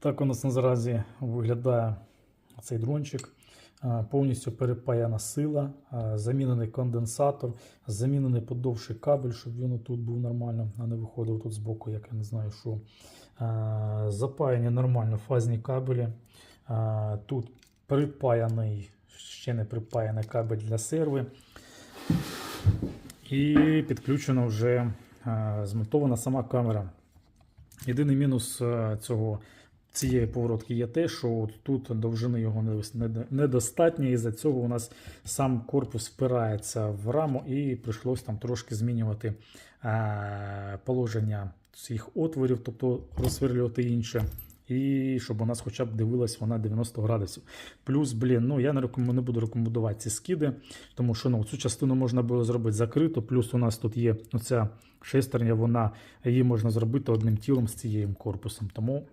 Так у нас наразі виглядає цей дрончик. Повністю перепаяна сила, замінений конденсатор, замінений подовший кабель, щоб він тут був нормально, а не виходив тут збоку, як я не знаю що. Запаяні нормально фазні кабелі. Тут припаяний, ще не припаяний кабель для серви. І підключена вже змонтована сама камера. Єдиний мінус цього, цієї поворотки є те, що от тут довжини його недостатньо, і за цього у нас сам корпус впирається в раму, і прийшлось там трошки змінювати е, положення цих отворів, тобто розсверлювати інше. І щоб у нас хоча б дивилась вона 90 градусів. Плюс, блін, ну я не, рекомен- не буду рекомендувати ці скиди, тому що ну, цю частину можна було зробити закрито. Плюс у нас тут є оця шестерня, вона її можна зробити одним тілом з цією корпусом. Тому